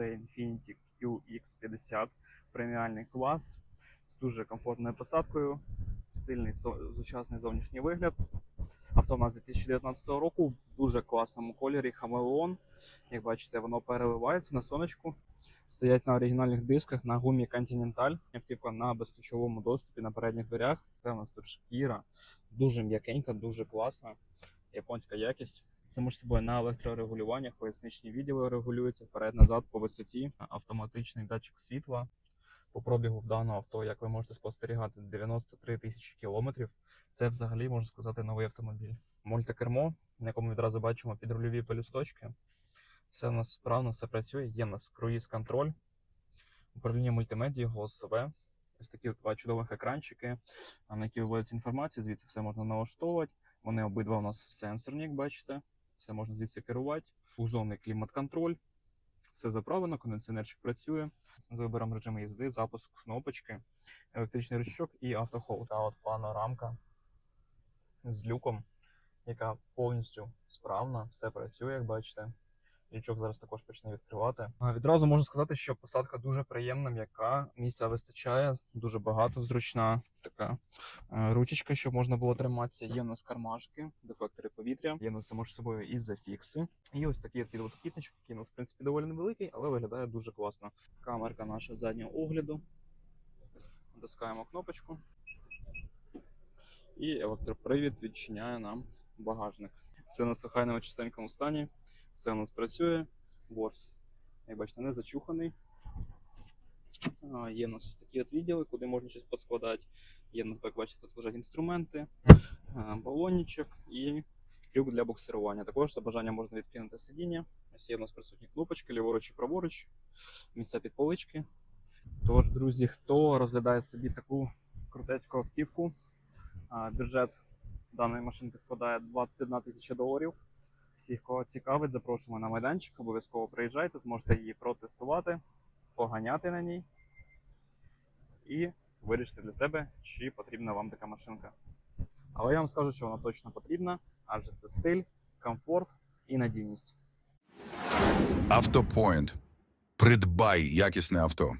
це Infiniti QX50 преміальний клас з дуже комфортною посадкою, стильний сучасний зовнішній вигляд. Авто у нас 2019 року в дуже класному кольорі Хамелеон. Як бачите, воно переливається на сонечку. Стоять на оригінальних дисках на гумі Continental. Автівка на безключовому доступі на передніх дверях. Це у нас тут шкіра. Дуже м'якенька, дуже класна. Японська якість. Само ж собою на електрорегулюваннях, поясничні відділи регулюються вперед-назад по висоті, автоматичний датчик світла. По пробігу в даного авто, як ви можете спостерігати, 93 тисячі кілометрів. Це взагалі можна сказати новий автомобіль. Мультикермо, на якому відразу бачимо підрульові пелюсточки. Все у нас справно, все працює. Є в нас круїз-контроль, управління мультимедією, голосове. Ось такі два чудових екранчики, на які виводиться інформація. Звідси все можна налаштовувати. Вони обидва у нас сенсорні, як бачите. Все можна звідси керувати. Двохзонний клімат-контроль. Все заправлено, кондиціонерчик працює. З вибором режиму їзди, запуск кнопочки, електричний ручок і автохолд. Та от панорамка з люком, яка повністю справна, все працює, як бачите. Лючок зараз також почне відкривати. Відразу можу сказати, що посадка дуже приємна, м'яка, місця вистачає, дуже багато, зручна така е, ручечка, щоб можна було триматися. Є в нас кармашки, дефлектори повітря, є в нас само ж собою і зафікси. І ось такий підлокітничок, який у нас в принципі доволі невеликий, але виглядає дуже класно. Камерка наша заднього огляду. Натискаємо кнопочку. І електропривід відчиняє нам багажник. Все на сухайному чистенькому стані. Все у нас працює. Ворс, як бачите, не зачуханий. Є у нас ось такі от відділи, куди можна щось поскладати. Є у нас, як бачите, тут лежать інструменти, а, балончик і крюк для буксирування. Також за бажанням можна відкинути сидіння. Ось є у нас присутні кнопочки, ліворуч і праворуч, місця під полички. Тож, друзі, хто розглядає собі таку крутецьку автівку, бюджет даної машинки складає 21 тисяча доларів. Всіх, кого цікавить, запрошуємо на майданчик. Обов'язково приїжджайте, зможете її протестувати, поганяти на ній і вирішити для себе, чи потрібна вам така машинка. Але я вам скажу, що вона точно потрібна, адже це стиль, комфорт і надійність. Автопоінт. Придбай якісне авто.